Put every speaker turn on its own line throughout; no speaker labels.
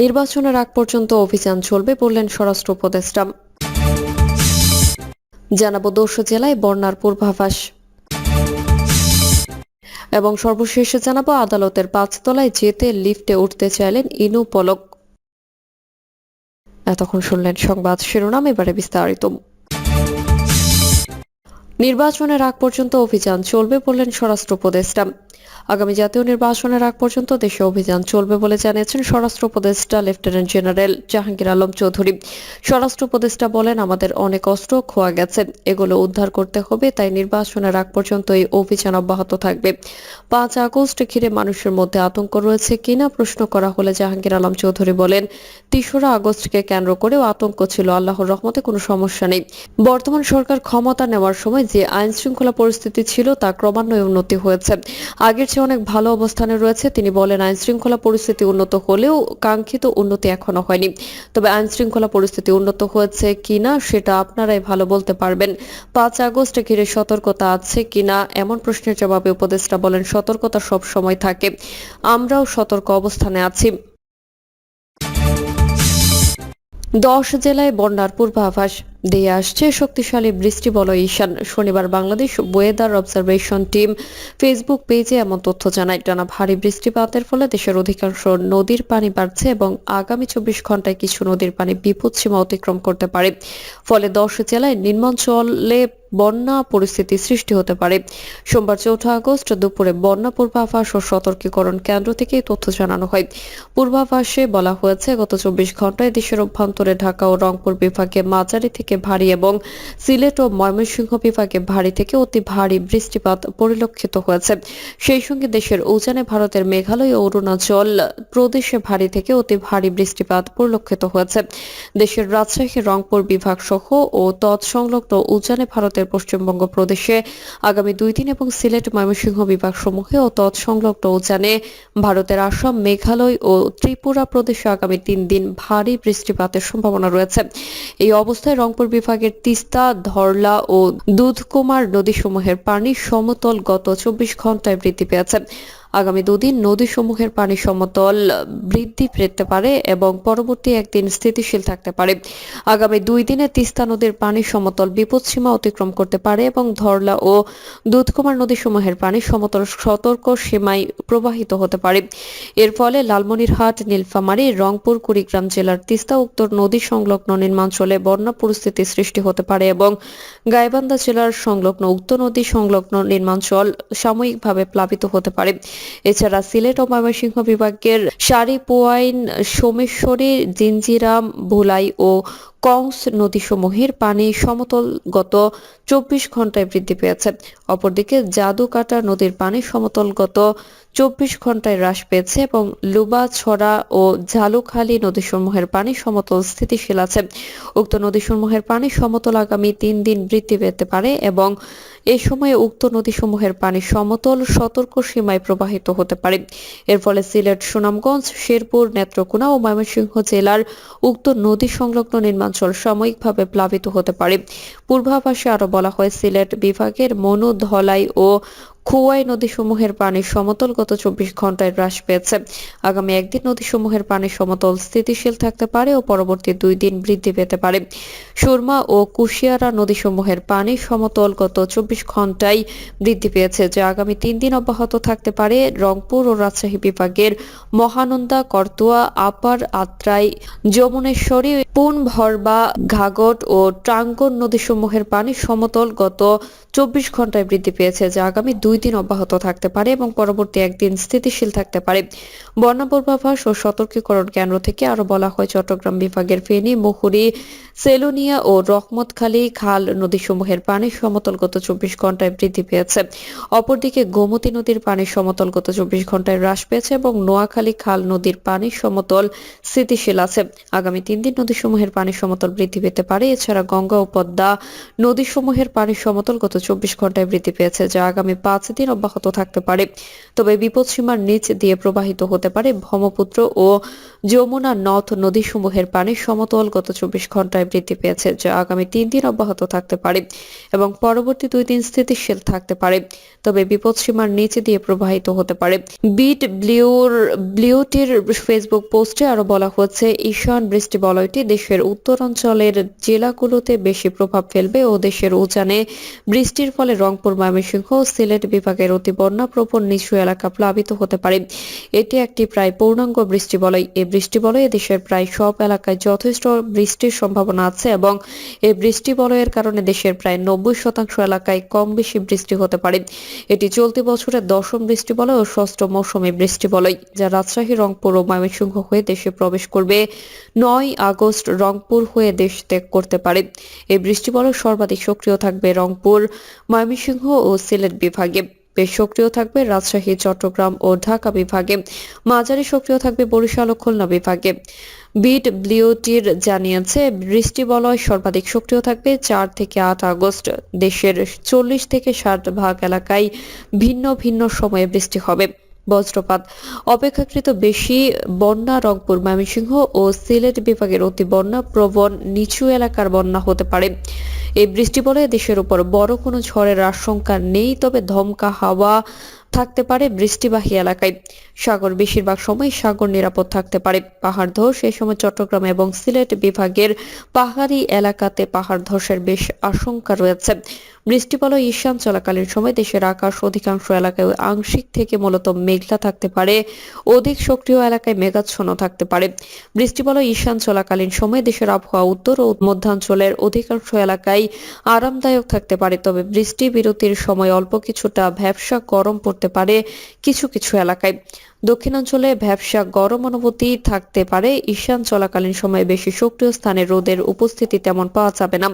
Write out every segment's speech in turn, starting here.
নির্বাচনের আগ পর্যন্ত অভিযান চলবে বললেন স্বরাষ্ট্র উপদেষ্টা। জানাব দোষ জেলায় বন্যার পূর্বাভাস। এবং সর্বশেষে জানাব আদালতের পাঁচতলায় যেতে লিফটে উঠতে চাইলেন ইনু পলক। এতক্ষণ শুনলেন সংবাদ শিরোনাম, এবারে বিস্তারিত। নির্বাচনের আগ পর্যন্ত অভিযান চলবে বললেন স্বরাষ্ট্র উপদেষ্টা। আগামী জাতীয় নির্বাচনের আগ পর্যন্ত দেশে অভিযান চলবে বলে জানিয়েছেন স্বরাষ্ট্র উপদেষ্টা, লেফটেন্যান্ট জেনারেল জাহাঙ্গীর আলম চৌধুরী। স্বরাষ্ট্র উপদেষ্টা বলেন, আমাদের অনেক অস্ত্র খোয়া গেছে, এগুলো উদ্ধার করতে হবে, তাই নির্বাচনের আগ পর্যন্ত এই অভিযান অব্যাহত থাকবে। পাঁচ আগস্ট ঘিরে মানুষের মধ্যে আতঙ্ক রয়েছে কিনা প্রশ্ন করা হলে জাহাঙ্গীর আলম চৌধুরী বলেন, তেসরা আগস্টকে কেন্দ্র করেও আতঙ্ক ছিল, আল্লাহর রহমতে কোনো সমস্যা নেই। বর্তমান সরকার ক্ষমতা নেওয়ার সময় যে আইন শৃঙ্খলা পরিস্থিতি ছিল তা ক্রমান্বয়ে উন্নতি হয়েছে। আগের চেয়ে অনেক ভালো অবস্থানে রয়েছে। তিনি বলেন আইন শৃঙ্খলা পরিস্থিতি উন্নত হলেও কাঙ্ক্ষিত উন্নতি এখনও হয়নি। তবে আইন শৃঙ্খলা পরিস্থিতি উন্নত হয়েছে কিনা সেটা আপনারাই ভালো বলতে পারবেন। পাঁচ আগস্ট ঘিরে সতর্কতা আছে কিনা এমন প্রশ্নের জবাবে উপদেষ্টা বলেন, সতর্কতা সব সময় থাকে। আমরাও সতর্ক অবস্থানে আছি। দশ জেলায় বন্যার পূর্বাভাস। দিয়ে আসছে শক্তিশালী বৃষ্টি বলয় ঈশান। শনিবার Bangladesh weather observation team Facebook পেজে এমন তথ্য জানায়। টানা ভারী বৃষ্টিপাতের ফলে দেশের অধিকাংশ নদীর পানি বাড়ছে এবং আগামী চব্বিশ ঘন্টায় কিছু নদীর পানি বিপদ সীমা অতিক্রম করতে পারে। ফলে দশ জেলায় নিম্নাঞ্চলে বন্যা পরিস্থিতি সৃষ্টি হতে পারে। সোমবার চৌঠা আগস্ট দুপুরে বন্যা পূর্বাভাস ও সতর্কীকরণ কেন্দ্র থেকে তথ্য জানানো হয়। পূর্বাভাসে বলা হয়েছে, গত চব্বিশ ঘন্টায় দেশের অভ্যন্তরে ঢাকা ও রংপুর বিভাগে মাঝারি থেকে ভারী এবং সিলেট ও ময়মনসিংহ বিভাগে ভারী থেকে অতি ভারী বৃষ্টিপাত পরিলক্ষিত হয়েছে। সেই সঙ্গে দেশের উজানে ভারতের মেঘালয় ও অরুণাচল প্রদেশে ভারী থেকে অতি ভারী বৃষ্টিপাত পরিলক্ষিত হয়েছে। দেশের রাজশাহী, রংপুর বিভাগ সহ ও তৎসংলগ্ন উজানে ভারতের পশ্চিমবঙ্গ প্রদেশে আগামী দুই দিন এবং সিলেট, ময়মনসিংহ বিভাগ সমূহে ও তৎসংলগ্ন উজানে ভারতের আসাম, মেঘালয় ও ত্রিপুরা প্রদেশে আগামী তিন দিন ভারী বৃষ্টিপাতের সম্ভাবনা রয়েছে। এই অবস্থায় রংপুর বিভাগের তিস্তা ধরলা ও দুধকুমার নদীসমূহের পানি সমতল গত চব্বিশ ঘন্টায় বৃদ্ধি পেয়েছে। আগামী দুদিন নদীসমূহের পানি সমতল বৃদ্ধি পেতে পারে এবং পরবর্তী একদিন স্থিতিশীল থাকতে পারে। আগামী দুই দিনে তিস্তা নদীর পানি সমতল বিপদসীমা অতিক্রম করতে পারে এবং ধরলা ও দুধকুমার নদীসমূহের পানি সমতল সতর্ক সীমায় প্রবাহিত হতে পারে। এর ফলে লালমনিরহাট, নীলফামারী, রংপুর, কুড়িগ্রাম জেলার তিস্তা উত্তর নদী সংলগ্ন নির্মাঞ্চলে বন্যা পরিস্থিতি সৃষ্টি হতে পারে এবং গাইবান্ধা জেলার সংলগ্ন উক্ত নদী সংলগ্ন নির্মাঞ্চল সাময়িকভাবে প্লাবিত হতে পারে। এছাড়া সিলেট ও ময়মনসিংহ বিভাগের সারিপোয়াইন সোমেশ্বরী জিঞ্জিরাম ভোলাই ও কংস নদীসমূহের পানি সমতল গত চব্বিশ ঘন্টায় বৃদ্ধি পেয়েছে। অপরদিকে জাদুকাটা নদীর পানি সমতল গত চব্বিশ ঘন্টায় হ্রাস পেয়েছে এবং লুবাছড়া ও ঝালুখালী নদীসমূহের পানি সমতল স্থিতিশীল আছে। উক্ত নদীসমূহের পানি সমতল আগামী তিন দিন বৃদ্ধি পেতে পারে এবং এ সময়ে উক্ত নদীসমূহের পানি সমতল সতর্ক সীমায় প্রবাহিত হতে পারে। এর ফলে সিলেট, সুনামগঞ্জ, শেরপুর, নেত্রকোনা ও ময়মনসিংহ জেলার উক্ত নদী সংলগ্ন নির্মাঞ্চল সাময়িকভাবে প্লাবিত হতে পারে। পূর্বাভাসে আরও বলা হয় সিলেট বিভাগের মনু ধলাই ও খোয়াই নদীসমূহের পানি সমতল গত চব্বিশ ঘন্টায় হ্রাস পেয়েছে। আগামী একদিন নদীসমূহের পানি সমতল স্থিতিশীল থাকতে পারে ও পরবর্তী দুই দিন বৃদ্ধি পেতে পারে। সুরমা ও কুশিয়ারা নদীসমূহের পানি সমতল গত চব্বিশ ঘন্টায় বৃদ্ধি পেয়েছে, যা আগামী তিন দিন অব্যাহত থাকতে পারে। রংপুর ও রাজশাহী বিভাগের মহানন্দা, করতোয়া, আপার, আত্রাই, যমুনেশ্বরী পুন ভরবা ঘাগট ও টাঙ্গন নদীসমূহের পানি সমতল গত চব্বিশ ঘন্টায় বৃদ্ধি পেয়েছে, যা আগামী দুই দিন অব্যাহত থাকতে পারে এবং পরবর্তী একদিন স্থিতিশীল থাকতে পারে। বন্যা পূর্বাভাস ও সতর্কীকরণ কেন্দ্র থেকে আরও বলা হয়, চট্টগ্রাম বিভাগের ফেনী, মুহুরী, সেলুনিয়া ও রহমতখালী খাল নদীসমূহের পানি সমতল গত চব্বিশ ঘন্টায় বৃদ্ধি পেয়েছে। অপরদিকে গোমতী নদীর পানি সমতল গত চব্বিশ ঘন্টায় হ্রাস পেয়েছে এবং নোয়াখালী খাল নদীর পানি সমতল স্থিতিশীল আছে। আগামী তিন দিন নদীসমূহের পানি সমতল বৃদ্ধি পেতে পারে। এছাড়া গঙ্গা ও পদ্মা নদীসমূহের পানি সমতল গত চব্বিশ ঘন্টায় বৃদ্ধি পেয়েছে, যা আগামী পাঁচ দিন অব্যাহত থাকতে পারে। তবে বিপদসীমার নিচ দিয়ে প্রবাহিত হতে পারে ব্রহ্মপুত্র ও যমুনা নদ নদীসমূহের পানি সমতল গত চব্বিশ ঘন্টায় বৃদ্ধি পেয়েছে, যা আগামী তিন দিন অব্যাহত থাকতে পারে এবং পরবর্তী দুই দিন স্থিতিশীল থাকতে পারে। তবে বিপদসীমার নিচে দিয়ে প্রবাহিত হতে পারে। বিট ব্লিউর, ব্লিউটির ফেসবুক পোস্টে আরও বলা হচ্ছে, ঈশান বৃষ্টি বলয়টি দেশের উত্তরাঞ্চলের জেলাগুলোতে বেশি প্রভাব ফেলবে ও দেশের উজানে বৃষ্টির ফলে রংপুর, ময়মনসিংহ, সিলেট বিভাগের অতি বন্যাপ্রবণ নিচু এলাকা প্লাবিত হতে পারে। এটি একটি প্রায় পূর্ণাঙ্গ বৃষ্টি বলয়। এই বৃষ্টি বলয়ে দেশের প্রায় সব এলাকায় যথেষ্ট বৃষ্টির সম্ভাবনা আছে এবং এই বৃষ্টি বলয়ের কারণে দেশের প্রায় নব্বই শতাংশ এলাকায় কম বেশি বৃষ্টি হতে পারে। এটি চলতি বছরের দশম বৃষ্টি বলয় ও ষষ্ঠ মৌসুমী বৃষ্টি বলয়, যা রাজশাহী, রংপুর ও ময়মনসিংহ হয়ে দেশে প্রবেশ করবে। নয় আগস্ট রংপুর হয়ে দেশ ত্যাগ করতে পারে। এই বৃষ্টি বলয় সর্বাধিক সক্রিয় থাকবে রংপুর, ময়মনসিংহ ও সিলেট বিভাগে। বেশ সক্রিয় থাকবে রাজশাহী, চট্টগ্রাম ও ঢাকা বিভাগে। মাঝারি সক্রিয় থাকবে বরিশাল ও খুলনা বিভাগে। বিট ব্লিউটির জানিয়েছে, বৃষ্টি বলয় সর্বাধিক সক্রিয় থাকবে চার থেকে আট আগস্ট। দেশের চল্লিশ থেকে ষাট ভাগ এলাকায় ভিন্ন ভিন্ন সময়ে বৃষ্টি হবে। বজ্রপাত। অপেক্ষাকৃত বেশি বন্যা রংপুর, ময়মনসিংহ ও সিলেট বিভাগের অতি বন্যা প্রবণ নিচু এলাকার বন্যা হতে পারে। এই বৃষ্টি বলে দেশের উপর বড় কোনো ঝড়ের আশঙ্কা নেই, তবে ধমকা হাওয়া থাকতে পারে বৃষ্টিবাহী এলাকায়। সাগর বেশিরভাগ সময় সাগর নিরাপদ থাকতে পারে। পাহাড় ধস এই সময় চট্টগ্রাম এবং সিলেট বিভাগের পাহাড়ি এলাকাতে পাহাড় ধসের বেশ আশঙ্কা রয়েছে। বৃষ্টিবলয় ঈশান চলাকালীন সময় দেশের আকাশ অধিকাংশ এলাকায় আংশিক থেকে মূলত মেঘলা থাকতে পারে। অধিক সক্রিয় এলাকায় মেঘাচ্ছন্ন থাকতে পারে। বৃষ্টিবলয় ঈশান চলাকালীন সময় দেশের আবহাওয়া উত্তর ও মধ্যাঞ্চলের অধিকাংশ এলাকায় আরামদায়ক থাকতে পারে। তবে বৃষ্টি বিরতির সময় অল্প কিছুটা ভ্যাবসা গরম পড়তে পারে কিছু কিছু এলাকায়। দক্ষিণাঞ্চলে ভ্যাবসা গরম অনুভূতি থাকতে পারে। ঈশান চলাকালীন সময়ে বেশি সক্রিয় স্থানে রোদের উপস্থিতি তেমন পাওয়া যাবে না।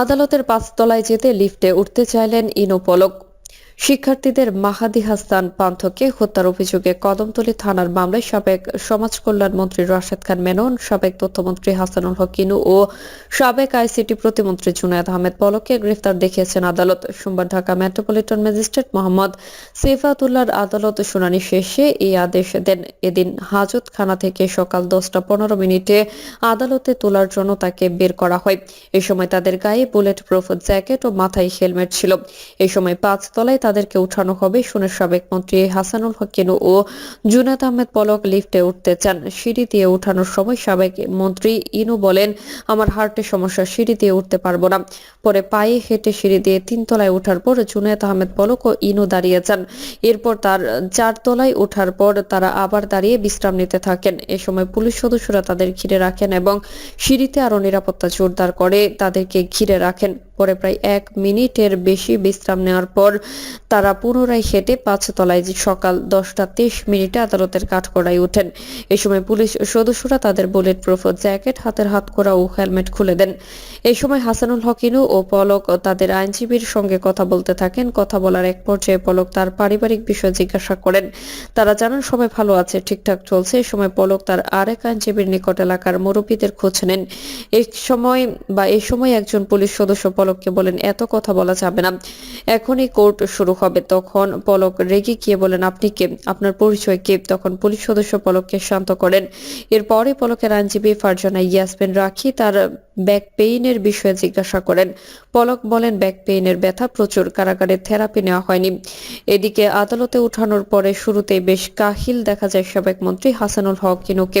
আদালতের পাঁচতলায় যেতে লিফটে উঠতে চাইলেন ইনো পলক শিক্ষার্থীদের মাহাদি হাসান পান্থকে হত্যার অভিযোগে কদমতলী থানার মামলায় সাবেক সমাজ কল্যাণ মন্ত্রী রাশেদ খান মেনন, সাবেক তথ্যমন্ত্রী হাসানুল হক ইনু ও সাবেক আইসিটি প্রতিমন্ত্রী জুনায়দ আহমেদ পলককে গ্রেফতার দেখিয়েছেন আদালত। সোমবার ঢাকা মেট্রোপলিটন ম্যাজিস্ট্রেট মোহাম্মদ সেফাতুল্লাহর আদালত শুনানি শেষে এই আদেশ দেন। এদিন হাজত খানা থেকে সকাল দশটা পনেরো মিনিটে আদালতে তোলার জন্য তাকে বের করা হয়। এ সময় তাদের গায়ে বুলেট প্রুফ জ্যাকেট ও মাথায় হেলমেট ছিল। এ সময় পাঁচ তলায় তাদেরকে উঠানো হবে। শুনে সাবেক মন্ত্রী হাসানুল হকিনু ও জুনাত আহমেদ পলক লিফটে উঠতে চান। সিঁড়ি দিয়ে উঠানোর সময় সাবেক মন্ত্রী ইনু বলেন, আমার হার্টের সমস্যা, সিঁড়ি দিয়ে উঠতে পারব না। পরে পায়ে হেঁটে সিঁড়ি দিয়ে তিন তলায় ওঠার পর জুনায়দ আহমেদ পলক ও ইনু দাঁড়িয়ে যান। এরপর তার চার তলায় ওঠার পর তারা আবার দাঁড়িয়ে বিশ্রাম নিতে থাকেন। এ সময় পুলিশ সদস্যরা তাদের ঘিরে রাখেন এবং সিঁড়িতে আরও নিরাপত্তা জোরদার করে তাদেরকে ঘিরে রাখেন। পরে প্রায় এক মিনিটের বেশি বিশ্রাম নেওয়ার পর তারা পুনরায় হেঁটে পাঁচ তলায় সকাল দশটা তেইশ মিনিটে আদালতের কাঠগড়ায় ওঠেন। এ সময় পুলিশ সদস্যরা তাদের বুলেট প্রুফ, জ্যাকেট, হাতের হাতকড়া ও হেলমেট খুলে দেন। এই সময় হাসানুল হকিনু ও পলক তাদের আইনজীবীর সঙ্গে কথা বলতে থাকেন। কথা বলার এক পর্যায়ে পলক তার পারিবারিক বিষয় জিজ্ঞাসা করেন। তারা জানান সবাই ভালো আছে, ঠিকঠাক চলছে। এই সময় পলক তার আরেক আইনজীবীর নিকট এলাকার মুরব্বীদের খোঁজ নেন। এই সময় বা এই সময় একজন পুলিশ সদস্য পলককে বলেন, এত কথা বলা যাবে না। এখনই কোর্ট শুরু হবে। তখন পলক রেগে গিয়ে বলেন, আপনি কে? আপনার পরিচয় কে? তখন পুলিশ সদস্য পলককে শান্ত করেন। এরপরে পলকের আইনজীবী ফারজানা ইয়াসমিন রাখি তার ব্যাক পেইনের বিষয়ে জিজ্ঞাসা করেন। পলক বলেন ব্যাক পেইনের ব্যথা প্রচুর, কারাগারে থেরাপি নেওয়া হয়নি। এদিকে আদালতে উঠানোর পরে শুরুতেই বেশ কাহিল দেখা যায় সাবেক মন্ত্রী হাসানুল হক কিনুকে